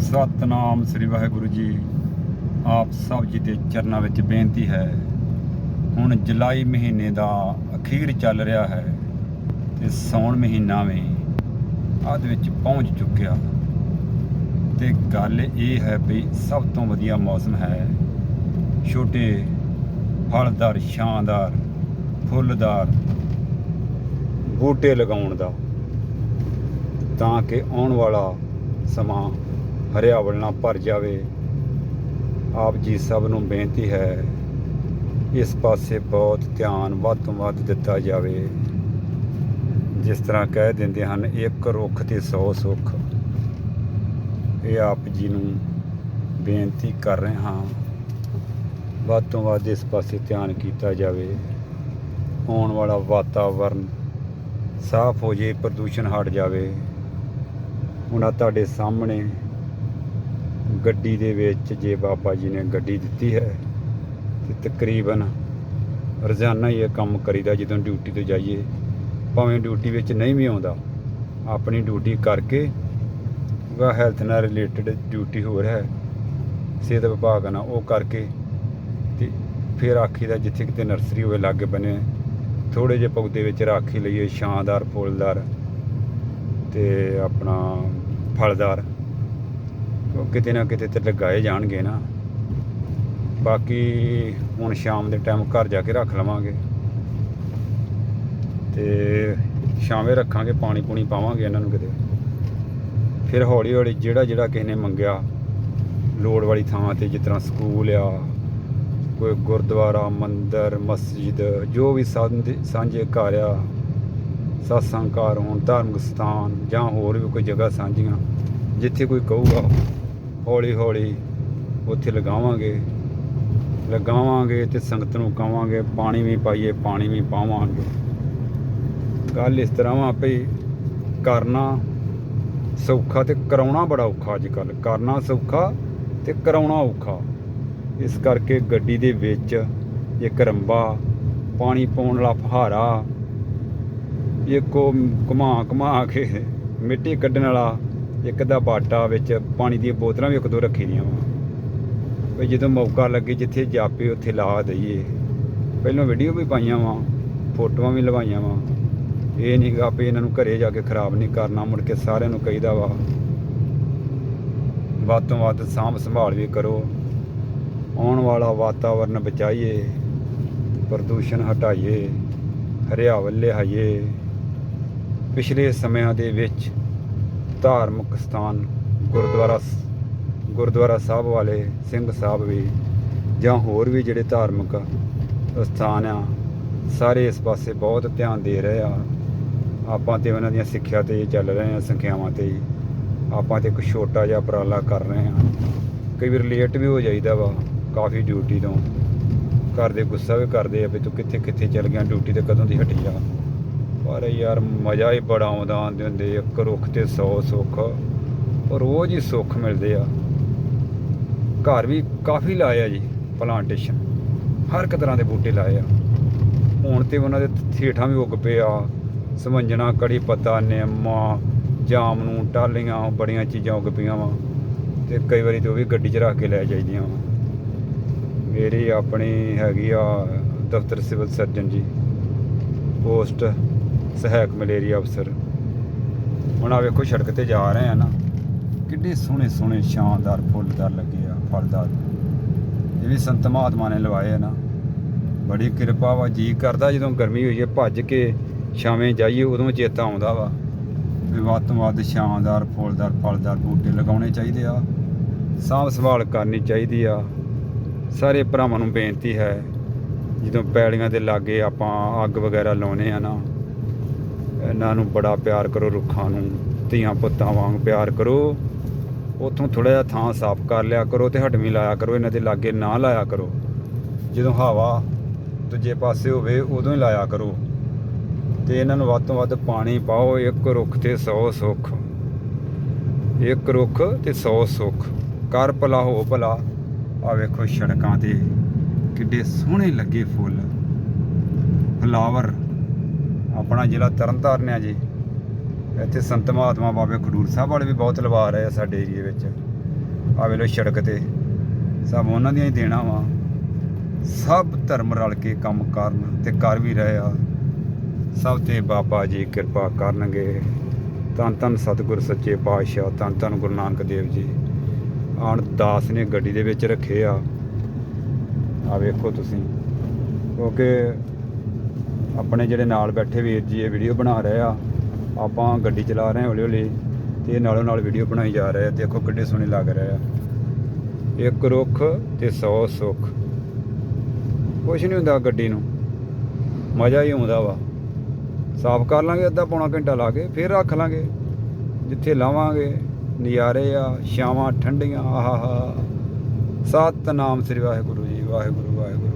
ਸਤਨਾਮ ਸ੍ਰੀ ਵਾਹਿਗੁਰੂ ਜੀ। ਆਪ ਸਭ ਜੀ ਦੇ ਚਰਨਾਂ ਵਿੱਚ ਬੇਨਤੀ ਹੈ, ਹੁਣ ਜੁਲਾਈ ਮਹੀਨੇ ਦਾ ਅਖੀਰ ਚੱਲ ਰਿਹਾ ਹੈ ਤੇ ਸੌਣ ਮਹੀਨਾ ਵੀ ਅੱਧ ਵਿੱਚ ਪਹੁੰਚ ਚੁੱਕਿਆ। ਤੇ ਗੱਲ ਇਹ ਹੈ ਵੀ ਸਭ ਤੋਂ ਵਧੀਆ ਮੌਸਮ ਹੈ। ਛੋਟੇ ਫਲਦਾਰ, ਸ਼ਾਨਦਾਰ, ਫੁੱਲਦਾਰ ਬੂਟੇ ਲਗਾਉਣ ਦਾ, ਤਾਂ ਕਿ ਆਉਣ ਵਾਲਾ ਸਮਾਂ ਹਰਿਆਵਲ ਨਾਲ ਭਰ ਜਾਵੇ। ਆਪ ਜੀ ਸਭ ਨੂੰ ਬੇਨਤੀ ਹੈ, ਇਸ ਪਾਸੇ ਬਹੁਤ ਧਿਆਨ ਵੱਧ ਤੋਂ ਵੱਧ ਦਿੱਤਾ ਜਾਵੇ। ਜਿਸ ਤਰ੍ਹਾਂ ਕਹਿ ਦਿੰਦੇ ਹਨ, ਇੱਕ ਰੁੱਖ ਤੇ 100 ਸੁੱਖ। ਇਹ ਆਪ ਜੀ ਨੂੰ ਬੇਨਤੀ ਕਰ ਰਹੇ ਹਾਂ, ਵੱਧ ਤੋਂ ਵੱਧ ਇਸ ਪਾਸੇ ਧਿਆਨ ਕੀਤਾ ਜਾਵੇ। ਆਉਣ ਵਾਲਾ ਵਾਤਾਵਰਨ ਸਾਫ਼ ਹੋ ਜੇ, ਪ੍ਰਦੂਸ਼ਣ ਹਟ ਜਾਵੇ। ਉਹਨਾਂ ਤੁਹਾਡੇ ਸਾਹਮਣੇ ਗੱਡੀ ਦੇ ਵਿੱਚ ਜੇ ਬਾਬਾ ਜੀ ਨੇ ਗੱਡੀ ਦਿੱਤੀ ਹੈ ਤੇ ਤਕਰੀਬਨ ਰੋਜ਼ਾਨਾ ਹੀ ਇਹ ਕੰਮ ਕਰੀਦਾ ਜਦੋਂ ਡਿਊਟੀ ਤੇ ਜਾਈਏ, ਭਾਵੇਂ ਡਿਊਟੀ ਵਿੱਚ ਨਹੀਂ ਵੀ ਆਉਂਦਾ, ਆਪਣੀ ਡਿਊਟੀ ਕਰਕੇ ਵਾ ਹੈਲਥ ਨਾਲ ਰਿਲੇਟਡ ਡਿਊਟੀ ਹੋਰ ਹੈ, ਸਿਹਤ ਵਿਭਾਗ ਨਾਲ ਉਹ ਕਰਕੇ ਤੇ ਫਿਰ ਆਖੀ ਦਾ ਜਿੱਥੇ ਕਿਤੇ ਨਰਸਰੀ ਹੋਵੇ ਲਾਗੇ ਬਨੇ ਥੋੜੇ ਜਿਹੇ ਪੌਦੇ ਵਿੱਚ ਰਾਖੀ ਲਈਏ ਛਾਂਦਾਰ ਫੁੱਲਦਾਰ ਤੇ ਆਪਣਾ ਫਲਦਾਰ। ਉਹ ਕਿਤੇ ਨਾ ਕਿਤੇ ਤੇ ਲਗਾਏ ਜਾਣਗੇ ਨਾ। ਬਾਕੀ ਹੁਣ ਸ਼ਾਮ ਦੇ ਟਾਈਮ ਘਰ ਜਾ ਕੇ ਰੱਖ ਲਵਾਂਗੇ। ਤੇ ਸ਼ਾਮੇ ਰੱਖਾਂਗੇ, ਪਾਣੀ ਪੂਣੀ ਪਾਵਾਂਗੇ ਇਹਨਾਂ ਨੂੰ ਕਿਤੇ। ਫਿਰ ਹੌਲੀ ਹੌਲੀ ਜਿਹੜਾ ਜਿਹੜਾ ਕਿਸੇ ਨੇ ਮੰਗਿਆ, ਲੋੜ ਵਾਲੀ ਥਾਂ ਤੇ ਜਿਸ ਤਰ੍ਹਾਂ ਸਕੂਲ ਆ, ਕੋਈ ਗੁਰਦੁਆਰਾ, ਮੰਦਰ, ਮਸਜਿਦ, ਜੋ ਵੀ ਸਾਂਝੇ ਸਾਂਝੇ ਘਰ ਆ, ਸਤਸੰਗ ਘਰ ਹੋਣ, ਧਾਰਮਿਕ ਸਥਾਨ ਜਾਂ ਹੋਰ ਵੀ ਕੋਈ ਜਗ੍ਹਾ ਸਾਂਝੀਆਂ, ਜਿੱਥੇ ਕੋਈ ਕਹੂਗਾ ਹੌਲੀ ਹੌਲੀ ਉੱਥੇ ਲਗਾਵਾਂਗੇ। ਲਗਾਵਾਂਗੇ ਤੇ ਸੰਗਤ ਨੂੰ ਕਵਾਂਗੇ ਪਾਣੀ ਵੀ ਪਾਈਏ, ਪਾਣੀ ਵੀ ਪਾਵਾਂਗੇ। ਗੱਲ ਇਸ ਤਰ੍ਹਾਂ ਵਾ ਭਈ ਕਰਨਾ ਸੌਖਾ ਤੇ ਕਰਾਉਣਾ ਬੜਾ ਔਖਾ ਅੱਜ ਕੱਲ ਕਰਨਾ ਸੌਖਾ ਤੇ ਕਰਾਉਣਾ ਔਖਾ। ਇਸ ਕਰਕੇ ਗੱਡੀ ਦੇ ਵਿੱਚ ਇੱਕ ਰੰਬਾ, ਪਾਣੀ ਪਾਉਣ ਵਾਲਾ ਫਹਾਰਾ, ਇੱਕੋ ਘੁਮਾ ਘੁਮਾ ਕੇ ਮਿੱਟੀ ਕੱਢਣ ਵਾਲਾ ਇੱਕ ਦਾ ਬਾਟਾ ਵਿੱਚ ਪਾਣੀ ਦੀਆਂ ਬੋਤਲਾਂ ਵੀ ਇੱਕ ਦੋ ਰੱਖੀ ਦੀਆਂ ਵਾ। ਵੀ ਜਦੋਂ ਮੌਕਾ ਲੱਗੇ ਜਿੱਥੇ ਜਾਪੇ ਉੱਥੇ ਲਾ ਦਈਏ। ਪਹਿਲਾਂ ਵੀਡੀਓ ਵੀ ਪਾਈਆਂ ਵਾ, ਫੋਟੋਆਂ ਵੀ ਲਵਾਈਆਂ ਵਾ। ਇਹ ਨਹੀਂ ਗਾ ਵੀ ਇਹਨਾਂ ਨੂੰ ਘਰੇ ਜਾ ਕੇ ਖਰਾਬ ਨਹੀਂ ਕਰਨਾ, ਮੁੜ ਕੇ ਸਾਰਿਆਂ ਨੂੰ ਕਹੀਦਾ ਵਾ, ਵੱਧ ਤੋਂ ਵੱਧ ਸਾਂਭ ਸੰਭਾਲ ਵੀ ਕਰੋ। ਆਉਣ ਵਾਲਾ ਵਾਤਾਵਰਨ ਬਚਾਈਏ, ਪ੍ਰਦੂਸ਼ਣ ਹਟਾਈਏ, ਹਰਿਆਵਲ ਲਿਆਈਏ। ਪਿਛਲੇ ਸਮਿਆਂ ਦੇ ਵਿੱਚ ਧਾਰਮਿਕ ਸਥਾਨ ਗੁਰਦੁਆਰਾ ਗੁਰਦੁਆਰਾ ਸਾਹਿਬ ਵਾਲੇ ਸਿੰਘ ਸਾਹਿਬ ਵੀ ਜਾਂ ਹੋਰ ਵੀ ਜਿਹੜੇ ਧਾਰਮਿਕ ਸਥਾਨ ਆ, ਸਾਰੇ ਇਸ ਪਾਸੇ ਬਹੁਤ ਧਿਆਨ ਦੇ ਰਹੇ ਆ। ਆਪਾਂ ਤੇ ਉਹਨਾਂ ਦੀਆਂ ਸਿੱਖਿਆ ਤੇ ਚੱਲ ਰਹੇ ਆ, ਸੰਖਿਆਵਾਂ ਤੇ। ਆਪਾਂ ਤੇ ਇੱਕ ਛੋਟਾ ਜਿਹਾ ਉਪਰਾਲਾ ਕਰ ਰਹੇ ਆ। ਕਈ ਵਾਰ ਲੇਟ ਵੀ ਹੋ ਜਾਈਦਾ ਵਾ, ਕਾਫੀ ਡਿਊਟੀ ਤੋਂ। ਘਰ ਦੇ ਗੁੱਸਾ ਵੀ ਕਰਦੇ ਆ ਵੀ ਤੂੰ ਕਿੱਥੇ ਕਿੱਥੇ ਚੱਲ ਗਿਆ ਡਿਊਟੀ ਤੇ ਕਦੋਂ ਦੀ ਹਟੀ ਆ। ਪਰ ਯਾਰ ਮਜ਼ਾ ਹੀ ਬੜਾ ਆਉਂਦਾ ਆਂਦੇ ਹੁੰਦੇ ਇੱਕ ਰੁੱਖ ਤੇ 100 ਸੁੱਖ, ਰੋਜ਼ ਹੀ ਸੁੱਖ ਮਿਲਦੇ ਆ। ਘਰ ਵੀ ਕਾਫੀ ਲਾਏ ਆ ਜੀ ਪਲਾਂਟੇਸ਼ਨ ਹਰ ਇੱਕ ਤਰ੍ਹਾਂ ਦੇ ਬੂਟੇ ਲਾਏ ਆ। ਹੁਣ ਤੇ ਉਹਨਾਂ ਦੇ ਥੀਠਾਂ ਵੀ ਉੱਗ ਪਏ ਆ। ਸਮੰਜਣਾ, ਕੜੀ ਪੱਤਾ, ਨਿੰਮਾ ਜਾਮਨੂੰ ਟਾਲੀਆਂ ਬੜੀਆਂ ਚੀਜ਼ਾਂ ਉੱਗ ਪਈਆਂ ਵਾ। ਤੇ ਕਈ ਵਾਰੀ ਤੇ ਉਹ ਵੀ ਗੱਡੀ 'ਚ ਰੱਖ ਕੇ ਲੈ ਜਾਈਦੀਆਂ ਵਾ। ਮੇਰੀ ਆਪਣੀ ਹੈਗੀ ਆ ਦਫ਼ਤਰ ਸਿਵਲ ਸਰਜਨ ਜੀ, ਪੋਸਟ। ਸਹਾਇਕ ਮਲੇਰੀਆ ਅਫਸਰ। ਹੁਣ ਆ ਵੇਖੋ ਸੜਕ ਤੇ ਜਾ ਰਹੇ ਆ ਨਾ। ਕਿੱਡੇ ਸੋਹਣੇ ਸੋਹਣੇ ਸ਼ਾਨਦਾਰ ਫੁੱਲਦਾਰ ਲੱਗੇ ਆ, ਫਲਦਾਰ। ਇਹ ਵੀ ਸੰਤ ਮਹਾਤਮਾ ਨੇ ਲਵਾਏ ਆ ਨਾ। ਬੜੀ ਕਿਰਪਾ ਵਾ, ਜੀ ਕਰਦਾ ਜਦੋਂ ਗਰਮੀ ਹੋਈ ਹੈ ਭੱਜ ਕੇ ਛਾਵੇਂ ਜਾਈਏ, ਉਦੋਂ ਚੇਤਾ ਆਉਂਦਾ ਵਾ। ਵੀ ਵੱਧ ਤੋਂ ਵੱਧ ਸ਼ਾਨਦਾਰ ਫੁੱਲਦਾਰ, ਫਲਦਾਰ ਬੂਟੇ ਲਗਾਉਣੇ ਚਾਹੀਦੇ ਆ। ਸਾਂਭ ਸੰਭਾਲ ਕਰਨੀ ਚਾਹੀਦੀ ਆ। ਸਾਰੇ ਭਰਾਵਾਂ ਨੂੰ ਬੇਨਤੀ ਹੈ, ਜਦੋਂ ਪੈਲੀਆਂ ਦੇ ਲਾਗੇ ਆਪਾਂ ਅੱਗ ਵਗੈਰਾ ਲਾਉਨੇ ਆ ਨਾ ਇਹਨਾਂ ਨੂੰ ਬੜਾ ਪਿਆਰ ਕਰੋ, ਰੁੱਖਾਂ ਨੂੰ, ਧੀਆਂ ਪੁੱਤਾਂ ਵਾਂਗ ਪਿਆਰ ਕਰੋ। ਉਥੋਂ ਥੋੜਾ ਜਿਹਾ ਥਾਂ ਸਾਫ਼ ਕਰ ਲਿਆ ਕਰੋ ਤੇ ਹਟਵੀਂ ਲਾਇਆ ਕਰੋ, ਇਹਨਾਂ ਦੇ ਲਾਗੇ ਨਾ ਲਾਇਆ ਕਰੋ। ਜਦੋਂ ਹਵਾ ਦੂਜੇ ਪਾਸੇ ਹੋਵੇ, ਉਦੋਂ ਹੀ ਲਾਇਆ ਕਰੋ। ਤੇ ਇਹਨਾਂ ਨੂੰ ਵੱਧ ਤੋਂ ਵੱਧ ਪਾਣੀ ਪਾਓ, ਇੱਕ ਰੁੱਖ ਤੇ 100 ਸੁੱਖ। ਇੱਕ ਰੁੱਖ ਤੇ 100 ਸੁੱਖ। ਕਰ ਭਲਾ, ਹੋ ਭਲਾ। ਆ ਵੇਖੋ ਸੜਕਾਂ ਤੇ ਕਿੱਡੇ ਸੋਹਣੇ ਲੱਗੇ ਫੁੱਲ। ਫਲਾਵਰ। ਆਪਣਾ ਜ਼ਿਲ੍ਹਾ ਤਰਨਤਾਰਨ ਆ ਜੀ। ਇੱਥੇ ਸੰਤ ਮਹਾਤਮਾ ਬਾਬੇ ਖਡੂਰ ਸਾਹਿਬ ਵਾਲੇ ਵੀ ਬਹੁਤ ਲਵਾ ਰਹੇ ਆ ਸਾਡੇ ਏਰੀਏ ਵਿੱਚ। ਆ ਵੇਲੇ ਸੜਕ ਤੇ। ਸਭ ਉਹਨਾਂ ਦੀਆਂ ਹੀ ਦੇਣਾ ਵਾ। ਸਭ ਧਰਮ ਰਲ ਕੇ ਕੰਮ ਕਰਨ ਤੇ ਕਰ ਵੀ ਰਹੇ ਆ। ਸਭ ਤੇ ਬਾਬਾ ਜੀ ਕਿਰਪਾ ਕਰਨਗੇ। ਧੰਨ ਧੰਨ ਸਤਿਗੁਰ ਸੱਚੇ ਪਾਤਸ਼ਾਹ, ਧੰਨ ਧੰਨ ਗੁਰੂ ਨਾਨਕ ਦੇਵ ਜੀ। ਆਣ ਦਾਸ ਨੇ ਗੱਡੀ ਦੇ ਵਿੱਚ ਰੱਖੇ ਆ। ਆ ਵੇਖੋ ਤੁਸੀਂ। ਕਿਉਂਕਿ ਆਪਣੇ ਜਿਹੜੇ ਨਾਲ ਬੈਠੇ ਵੀਰ ਜੀ, ਇਹ ਵੀਡੀਓ ਬਣਾ ਰਹੇ ਆ। ਆਪਾਂ ਗੱਡੀ ਚਲਾ ਰਹੇ ਹਾਂ ਹੌਲੀ ਹੌਲੀ ਤੇ ਨਾਲੋਂ ਨਾਲ ਵੀਡੀਓ ਬਣਾਈ ਜਾ ਰਹੇ ਆ। ਦੇਖੋ ਕਿੱਡੇ ਸੋਹਣੇ ਲੱਗ ਰਹੇ ਆ। ਇੱਕ ਰੁੱਖ ਤੇ 100 ਸੁੱਖ। ਕੁਛ ਨਹੀਂ ਹੁੰਦਾ ਗੱਡੀ ਨੂੰ। ਮਜ਼ਾ ਹੀ ਆਉਂਦਾ ਵਾ। ਸਾਫ਼ ਕਰ ਲਾਂਗੇ, ਅੱਧਾ ਪੌਣਾ ਘੰਟਾ ਲਾ ਕੇ, ਫਿਰ ਰੱਖ ਲਾਂਗੇ। ਜਿੱਥੇ ਲਾਵਾਂਗੇ, ਨਜ਼ਾਰੇ ਆ, ਛਾਵਾਂ ਠੰਡੀਆਂ ਆਹਾ ਸਤਨਾਮ ਸ੍ਰੀ ਵਾਹਿਗੁਰੂ ਜੀ, ਵਾਹਿਗੁਰੂ ਵਾਹਿਗੁਰੂ।